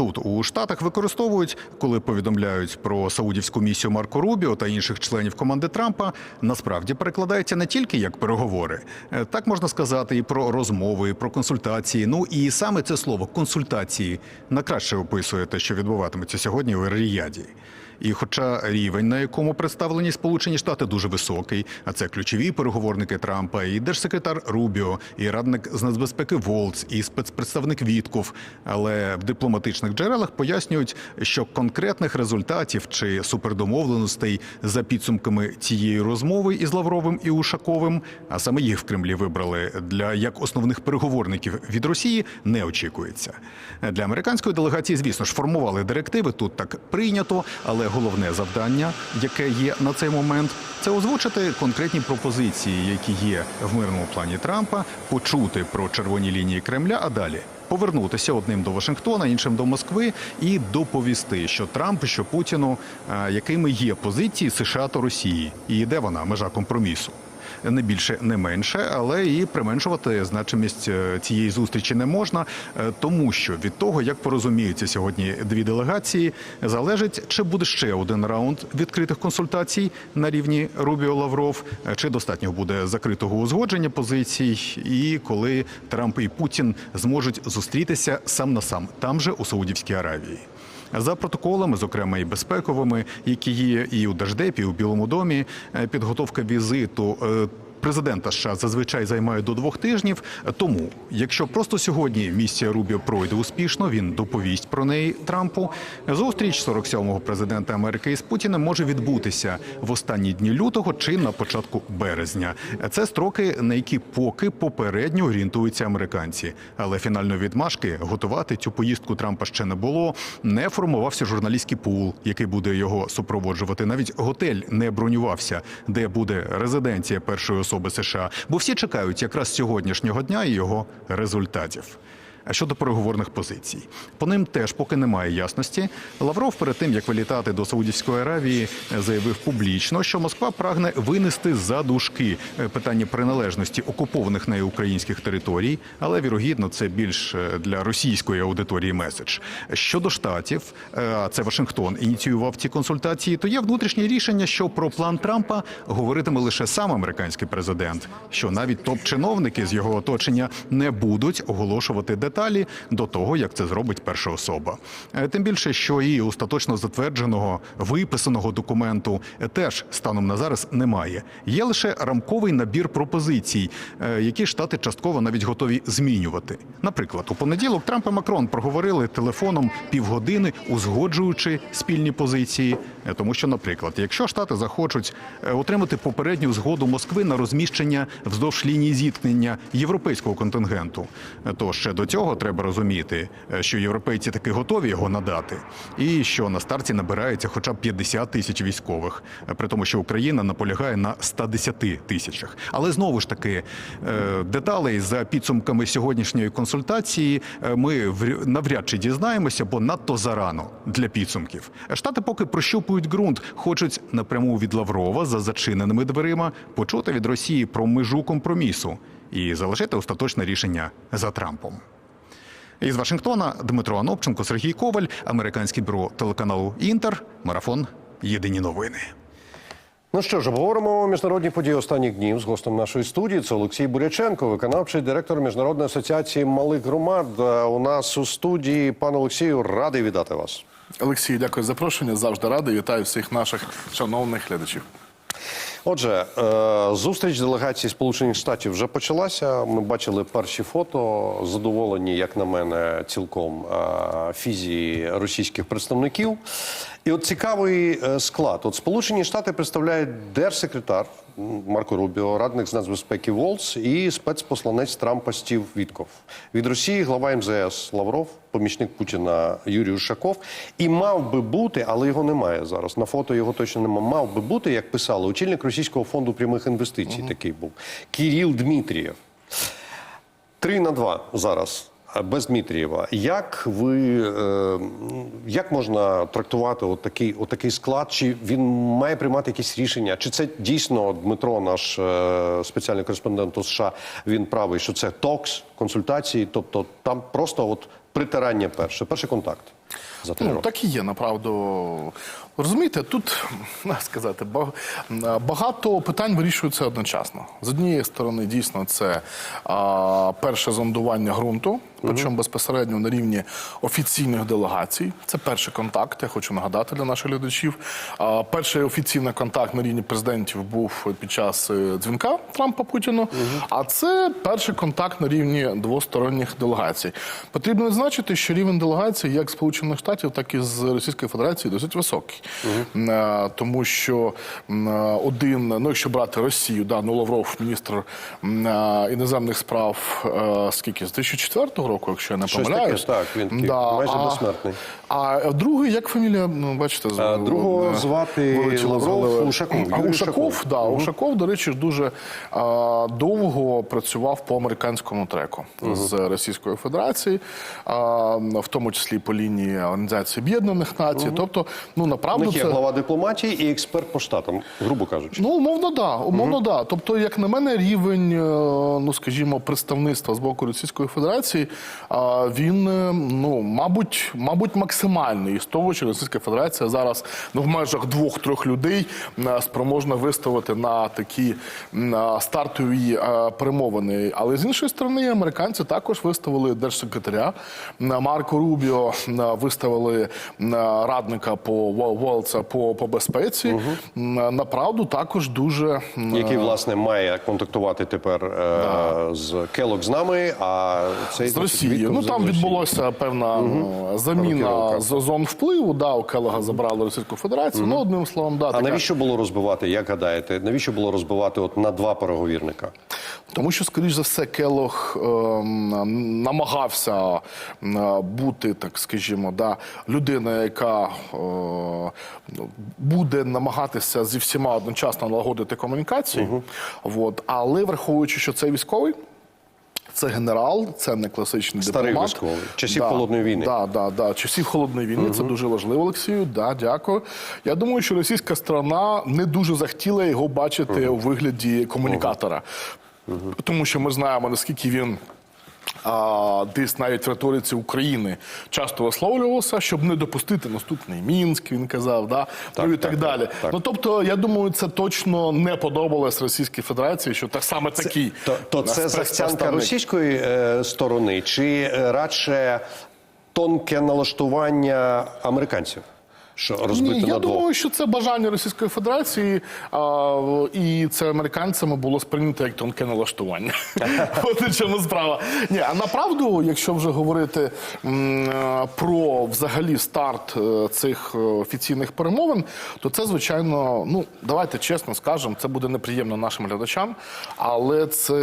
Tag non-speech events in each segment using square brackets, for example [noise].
тут у Штатах використовують, коли повідомляють про саудівську місію Марко Рубіо та інших членів команди Трампа, насправді перекладається не тільки як переговори, Е, так можна сказати і про розмови, і про консультації. Ну і саме це слово консультації на краще описує те, що відбуватиметься сьогодні у Ріяді. І хоча рівень, на якому представлені Сполучені Штати, дуже високий, а це ключові переговорники Трампа, і держсекретар Рубіо, і радник з нацбезпеки Волц, і спецпредставник Вітков, але в дипломатичних джерелах пояснюють, що конкретних результатів чи супердомовленостей за підсумками цієї розмови із Лавровим і Ушаковим, а саме їх в Кремлі вибрали для як основних переговорників від Росії, не очікується. Для американської делегації, звісно ж, формували директиви. Тут так прийнято, але головне завдання, яке є на цей момент, це озвучити конкретні пропозиції, які є в мирному плані Трампа, почути про червоні лінії Кремля, а далі. Повернутися одним до Вашингтона, іншим до Москви, і доповісти, що Трамп, що Путіну, якими є позиції США та Росії, і де вона межа компромісу не більше, не менше, але і применшувати значимість е, цієї зустрічі не можна, е, тому що від того, як порозуміються сьогодні дві делегації, залежить, чи буде ще один раунд відкритих консультацій на рівні Рубіо Лавров, е, чи достатньо буде закритого узгодження позицій, і коли Трамп і Путін зможуть зустрітися сам на сам там же у Саудівській Аравії. За протоколами, зокрема і безпековими, які є і у Держдепі, і у Білому домі, е, підготовка візиту. Президента США зазвичай займає до двох тижнів. Тому, якщо просто сьогодні місія Рубіо пройде успішно, він доповість про неї Трампу. Зустріч 47-го президента Америки із Путіним може відбутися в останні дні лютого чи на початку березня. Це строки, на які поки попередньо орієнтуються американці. Але фінальної відмашки готувати цю поїздку Трампа ще не було. Не формувався журналістський пул, який буде його супроводжувати. Навіть готель не бронювався, де буде резиденція першої особи США. Бо всі чекають якраз сьогоднішнього дня і його результатів. А щодо переговорних позицій, по ним теж поки немає ясності. Лавров перед тим як вилітати до Саудівської Аравії, заявив публічно, що Москва прагне винести за дужки е, питання приналежності окупованих нею українських територій, але вірогідно це більш е, для російської аудиторії меседж. Щодо штатів, е, це Вашингтон ініціював ці консультації. То є внутрішнє рішення, що про план Трампа говоритиме лише сам американський президент, що навіть топ-чиновники з його оточення не будуть оголошувати деталі до того, як це зробить перша особа. Е, Тим більше, що і остаточно затвердженого виписаного документу теж станом на зараз немає. Є лише рамковий набір пропозицій, е, які штати частково навіть готові змінювати. Наприклад, у понеділок Трамп і Макрон проговорили телефоном півгодини, узгоджуючи спільні позиції. Е, Тому що, наприклад, якщо штати захочуть отримати попередню згоду Москви на розміщення вздовж лінії зіткнення європейського контингенту, то ще до цього треба розуміти, е, що європейці таки готові його надати, і що на старті набирається хоча б 50 тисяч військових, е, при тому, що Україна наполягає на 110 тисячах. Але знову ж таки, е, деталей за підсумками сьогоднішньої консультації ми вря- навряд чи дізнаємося, бо надто зарано для підсумків. Штати поки прощупують ґрунт, хочуть напряму від Лаврова за зачиненими дверима почути від Росії про межу компромісу і залишити остаточне рішення за Трампом. Із Вашингтона Дмитро Анопченко, Сергій Коваль, американське бюро телеканалу Інтер, марафон. Єдині новини. Ну що ж, обговоримо міжнародні події останніх днів з гостем нашої студії. Це Олексій Буряченко, виконавчий директор Міжнародної асоціації малих громад. У нас у студії пан Олексію радий вітати вас. Олексій, дякую за запрошення. Завжди радий. Вітаю всіх наших шановних глядачів. Отже, е, зустріч делегації Сполучених Штатів вже почалася. Ми бачили перші фото. Задоволені, як на мене, цілком е, фізії російських представників. І от цікавий е, склад. От Сполучені Штати представляють держсекретар Марко Рубіо, радник з нацбезпеки Волц і спецпосланець Трампа Стів Вітков. Від Росії глава МЗС Лавров, помічник Путіна Юрій Ушаков. І мав би бути, але його немає зараз. На фото його точно немає. Мав би бути, як писали, очільник Російського фонду прямих інвестицій. Такий був Кіріл Дмитрієв. Три на два зараз. Без Дмитрієва. Як ви е, як можна трактувати от такий, от такий склад? Чи він має приймати якісь рішення? Чи це дійсно Дмитро, наш е, спеціальний кореспондент у США, він правий, що це токс, консультації? Тобто там просто от притирання перше, перший контакт. За три Ну, роки. так і є, направду. Розумієте, тут сказати, багато питань вирішуються одночасно. З однієї сторони, дійсно, це а, перше зондування ґрунту, причому безпосередньо на рівні офіційних делегацій. Це перший контакт. Я хочу нагадати для наших глядачів. А, перший офіційний контакт на рівні президентів був під час е, дзвінка Трампа Путіну. А це перший контакт на рівні двосторонніх делегацій. Потрібно відзначити, що рівень делегацій як Сполучених Штатів, так і з Російської Федерації досить високий. Е, Тому що е, один, ну якщо брати Росію, да, ну Лавров, міністр е, іноземних справ, скільки з 2004 року, якщо я не Щось таке, так, він такий майже а- безсмертний. А другий, як фамілія, ну бачите, з- другого е, звати Лавров. Ушаков, А Ушаков, да, Ушаков, до речі, дуже а, довго працював по американському треку з Російської Федерації, а, в тому числі по лінії Організації Об'єднаних Націй. Тобто, ну направду них є це. глава дипломатії і експерт по штатам, грубо кажучи. Ну, умовно, да, умовно, да. Тобто, як на мене, рівень, е, ну скажімо, представництва з боку Російської Федерації, він, е, ну, мабуть, мабуть, максимальний. І з того, що Російська Федерація зараз ну, в межах двох-трьох людей е, спроможна виставити на такі е, стартові е, перемовини. Але з іншої сторони, американці також виставили держсекретаря Марко Рубіо, виставили радника по Волца по, по безпеці. М, Направду також дуже Який власне має контактувати тепер е, з Келок з нами, а цей з Росією. Ну там відбулося певна е, заміна З зон впливу. Да, у Келога забрали Російську Федерацію. Ну одним словом, да А така- навіщо було розбивати? Як гадаєте, навіщо було розбивати от на два переговірника? Тому що, скоріш за все, Келох ем, намагався ем, бути, так скажімо, да, людина, яка е, буде намагатися зі всіма одночасно налагодити комунікацію. Вот. Але враховуючи, що це військовий. Це генерал, це не класичний Старий дипломат. військовий, часів Холодної війни. Да, да, да. Часів холодної війни. Це дуже важливо, Олексію. Да, дякую. Я думаю, що російська сторона не дуже захотіла його бачити у вигляді комунікатора, тому що ми знаємо наскільки він. А, десь навіть в риториці України часто висловлювався, щоб не допустити наступний Мінськ, він казав, да? Так, ну і так, так, далі. так. Ну тобто, я думаю, це точно не подобалось Російській Федерації, що так саме такий То, то це захцянка російської е, сторони, чи е, радше тонке налаштування американців, що розбити Ні, я двох? думаю, що це бажання Російської Федерації, а, і це американцями було сприйнято як тонке налаштування. [laughs] От у чому справа. Ні, а направду, якщо вже говорити м, про взагалі старт е, цих е, офіційних перемовин, то це звичайно, ну давайте чесно скажемо, це буде неприємно нашим глядачам, але це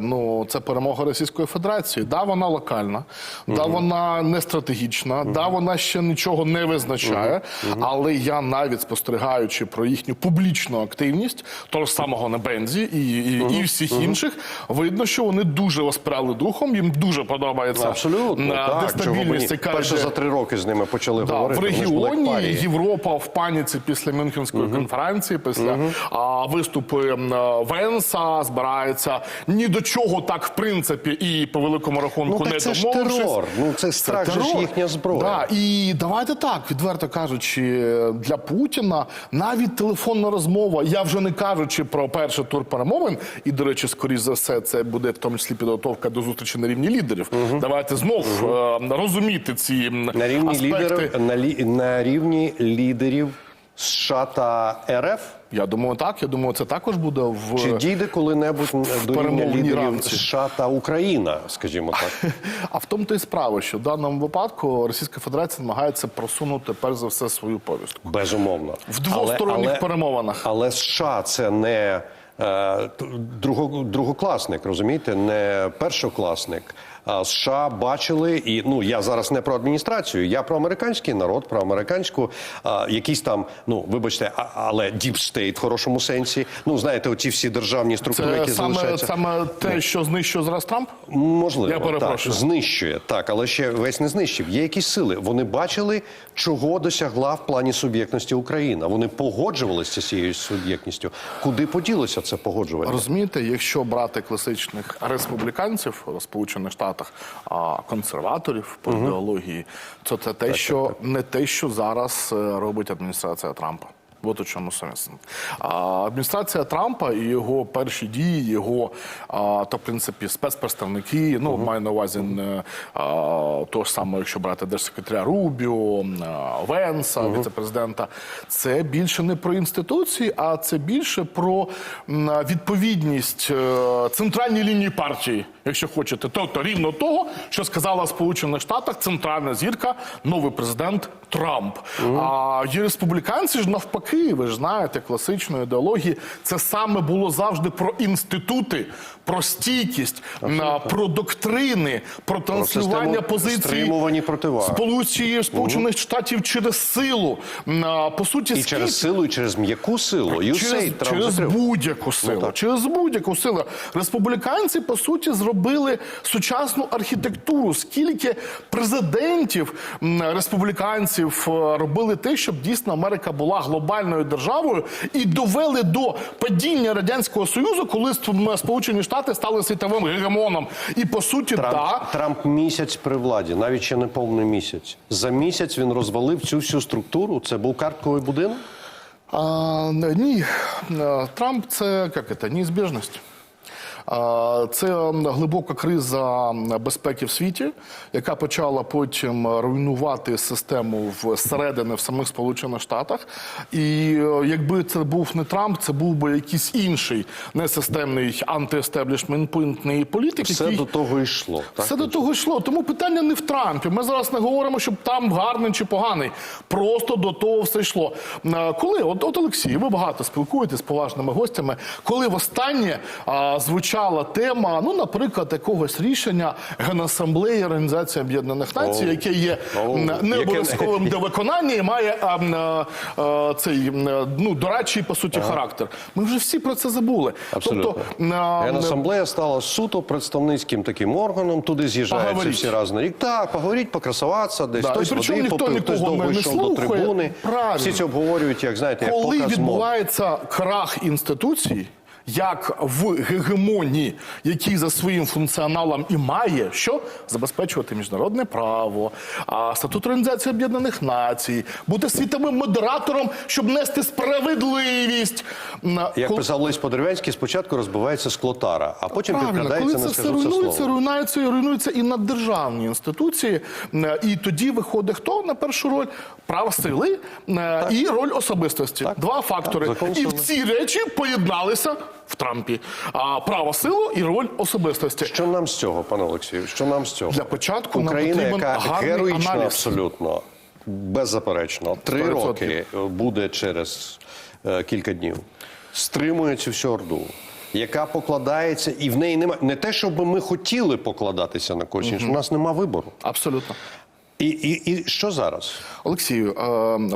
ну це перемога Російської Федерації. Да, вона локальна, да, вона не стратегічна, да, вона ще нічого не визначає. Але я навіть спостерігаючи про їхню публічну активність, того ж самого Небензі і, і, і всіх інших, видно, що вони дуже воспряли духом. Їм дуже подобається Абсолютно, на так. Б ні? дестабільність, яка Перше за три роки з ними почали Да, говорити. в регіоні. Європа в паніці після Мюнхенської конференції, після а, виступи е, Венса збирається ні до чого так, в принципі, і по великому рахунку Ну, так не це ж домовившись. терор. Ну, це страх же ж їхня зброя. Да, і давайте так, відверто кажучи, для Путіна навіть телефонна розмова, я вже не кажучи про перший тур перемовин, і, до речі, скоріш за все, це буде в тому числі підготовка до зустрічі на рівні лідерів. Давайте знов е, розуміти ці На рівні аспекти. лідерів на, лі, на рівні лідерів США та РФ. Я думаю, так. Я думаю, це також буде в Чи дійде коли-небудь до рівня лідерів рамці. США та Україна, скажімо так? [laughs] А в тому то і справа, що в даному випадку Російська Федерація намагається просунути перш за все свою повістку. Безумовно. В двосторонніх перемовинах. Але США це не е, друго, другокласник, розумієте, не першокласник. США бачили, і ну я зараз не про адміністрацію, я про американський народ, про американську а, якісь там, ну вибачте, а- але deep state в хорошому сенсі. Ну знаєте, оці всі державні структури, Це які саме, залишаються. саме те, що знищує зараз Трамп. Можливо, Я перепрошую. так, знищує, так, але ще весь не знищив. Є якісь сили. Вони бачили, чого досягла в плані суб'єктності Україна. Вони погоджувалися з цією суб'єктністю. Куди поділося це погоджування? Розумієте, якщо брати класичних республіканців Сполучених Штатів Штатах а, консерваторів по ідеології, то це те, що не те, що зараз е, робить адміністрація Трампа. От у чому сенс. А адміністрація Трампа і його перші дії, його а, то в принципі спецпредставники, ну маю на увазі не а, того ж самого, якщо брати держсекретаря Рубіо, а, Венса, віцепрезидента, це більше не про інституції, а це більше про відповідність е, центральній лінії партії, якщо хочете, тобто рівно того, що сказала в Сполучених Штатах центральна зірка, новий президент Трамп. А є республіканці ж навпаки, ви ж знаєте, класичної ідеології, це саме було завжди про інститути, про стійкість, на- про доктрини, про транслювання позицій. Сполучені Сполучених Штатів через силу. По суті, І через силу, і через м'яку силу. Через, через будь-яку силу. так. через будь-яку силу. Республіканці, по суті, зробили сучасну архітектуру. Скільки президентів республіканців е, робили те, щоб дійсно Америка була глобальною державою і довели до падіння радянського союзу, коли Сполучені Штати стали світовим гегемоном. І по суті, Трамп, да, Трамп місяць при владі, навіть ще не повний місяць. За місяць він розвалив цю всю структуру. Це був картковий будинок. А, ні, Трамп це як це, неізбіжність. Це глибока криза безпеки в світі, яка почала потім руйнувати систему всередини в самих Сполучених Штатах. І е, якби це був не Трамп, це був би якийсь інший несистемний антиестеблішментний політик, Все який до того йшло. Так? все до того йшло. Тому питання не в Трампі. Ми зараз не говоримо, щоб там гарний чи поганий. Просто до того все йшло. Е, Коли, от, от Олексій, ви багато спілкуєтесь з поважними гостями, коли востаннє а, звучала тема, ну, наприклад, якогось рішення Генасамблеї Організації Об'єднаних Націй, яке є не обов'язковим до виконання і має а, а, а, цей ну, дорадчий, по суті, характер. Ми вже всі про це забули. Абсолютно. Тобто, а, Генасамблея стала суто представницьким таким органом. Туди з'їжджаються всі раз на рік. Так, поговоріть, покрасуватися, десь Да, хтось води попив, хтось довго йшов до трибуни. Правильно. Всі це обговорюють, як знаєте, як коли показ відбувається крах інституцій, як в гегемонії, який за своїм функціоналом і має що забезпечувати міжнародне право, статут Організації Об'єднаних Націй, бути світовим модератором, щоб нести справедливість. Як коли- писав Лесь Подерев'янський, спочатку розбивається склотара, а потім Правильно, коли це все скажу руйнується, слово. руйнується, руйнується і наддержавні інституції. Е, І тоді виходить хто на першу роль? Право сили е, і роль особистості. Два фактори. закон і в ці речі поєдналися в Трампі. А право силу і роль особистості. Що нам з цього, пане Олексію? Що нам з цього? Для початку нам Україна, потрібен яка гарний героїчно аналіз. абсолютно беззаперечно, три 100%. роки е, буде через е, кілька днів. Стримує цю всю орду. Яка покладається, і в неї немає не те, щоб ми хотіли покладатися на когось іншого. У нас нема вибору. Абсолютно. І, і, і що зараз? Олексію,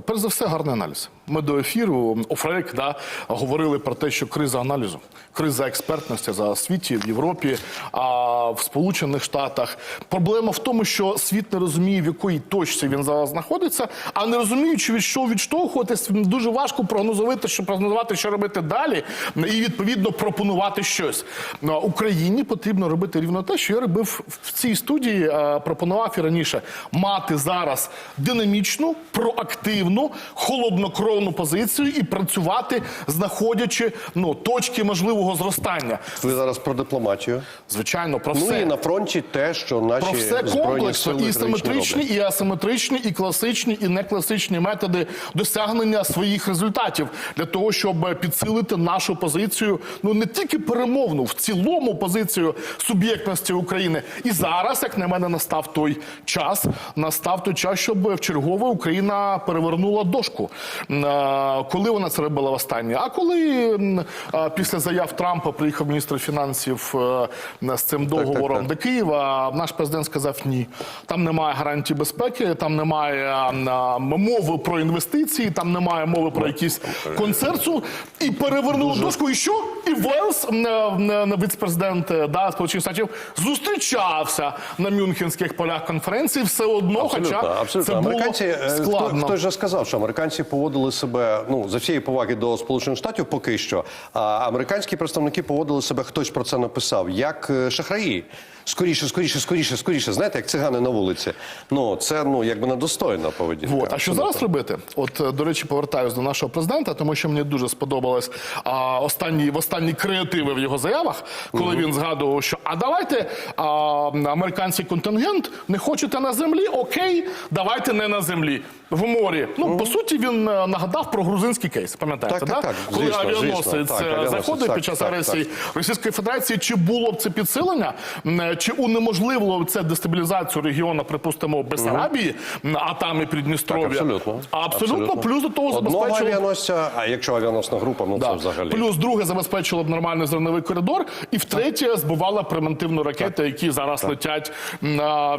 перш за все, гарний аналіз. Ми до ефіру офрейк да, говорили про те, що криза аналізу, криза експертності за світі в Європі, а в Сполучених Штатах. Проблема в тому, що світ не розуміє, в якої точці він зараз знаходиться, а не розуміючи, від що відштовхуватись, дуже важко прогнозувати, що прогнозувати, що робити далі, і відповідно пропонувати щось. Ну, Україні потрібно робити рівно те, що я робив в цій студії, пропонував і раніше мати зараз динамічну, проактивну, холоднокровну позицію і працювати, знаходячи ну точки можливого зростання. Ви зараз про дипломатію. Звичайно, про Ну і на фронті те, що наші Про все комплексно, і симетричні, і асиметричні, і класичні, і некласичні методи досягнення своїх результатів для того, щоб підсилити нашу позицію, ну не тільки перемовну, в цілому позицію суб'єктності України. І зараз, як на мене, настав той час, настав той час, щоб в чергове Україна перевернула дошку. Коли вона це робила востаннє? А коли після заяв Трампа приїхав міністр фінансів е, з цим договором так. до Києва, наш президент сказав ні. Там немає гарантій безпеки, там немає мови про інвестиції, там немає мови про якийсь концерцію. І перевернули дошку. І що? І Велс, м, м, віце-президент е, да, Сполучених Штатів, зустрічався на Мюнхенських полях конференції все одно, Абсолютно, хоча абсолютно. це було американці е, хто, складно. хтось же сказав, що американці поводили себе ну за всієї поваги до Сполучених Штатів поки що. А американські представники поводили себе, хтось про це написав, як е, шахраї. скоріше, скоріше, скоріше, скоріше. Знаєте, як цигани на вулиці. Ну це ну якби недостойна поведінка. Вот. А що зараз робити? От, е, до речі, повертаюсь до нашого президента, тому що мені дуже сподобалось а, останні, в останні креативи в його заявах, коли він згадував, що а давайте а, американський контингент не хочете на землі, окей, давайте не на землі. В морі. Ну, по суті, він е, нагадав про грузинський кейс. Пам'ятаєте, Так, так, да? так. коли Звісно, авіаносець. Так, е, авіаносець, заходить так, під час так, агресії Російської Федерації, чи було б це підсилення, е, чи унеможливило це дестабілізацію регіону, припустимо, Бессарабії, м, а там і Придністров'я. Так, абсолютно. Абсолютно. Плюс до того забезпечило. авіаносця, а якщо авіаносна група, ну це взагалі. Плюс друге забезпечило б нормальний зерновий коридор, і втретє збивала превентивну ракети, які зараз летять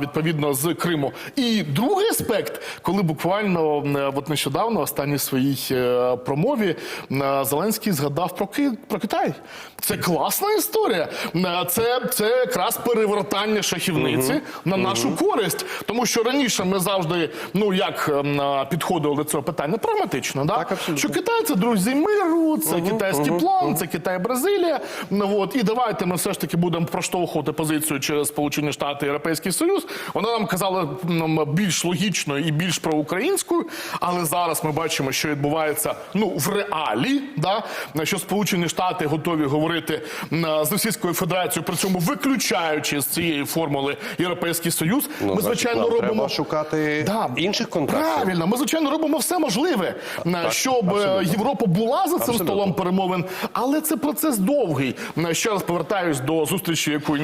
відповідно з Криму. І другий аспект, коли буквально е, от нещодавно, в останній своїй е, промові, е, Зеленський згадав про Ки- про Китай. Це класна історія. Це, це якраз перевертання шахівниці на нашу користь, тому що раніше ми завжди, ну як підходили до цього питання, прагматично, да? Так, абсолютно. що Китай це друзі миру, це китайський план, це Китай, Бразилія. Ну, от. І давайте ми все ж таки будемо проштовхувати позицію через Сполучені Штати і Європейський Союз. Вона нам казала м, більш логічною і більш проукраїнською, але зараз ми бачимо, що відбувається ну, в реалі, да? що Сполучені Штати готові говорити з Російською Федерацією, при цьому виключаючи з цієї формули Європейський Союз. Ну, ми, значить, звичайно, нам робимо треба шукати інших контактів. Правильно, ми звичайно робимо все можливе, е, щоб е, абсолютно. Європа була за цим Абсолютно. столом перемовин, але це процес довгий. Е, Ще раз повертаюсь до зустрічі, яку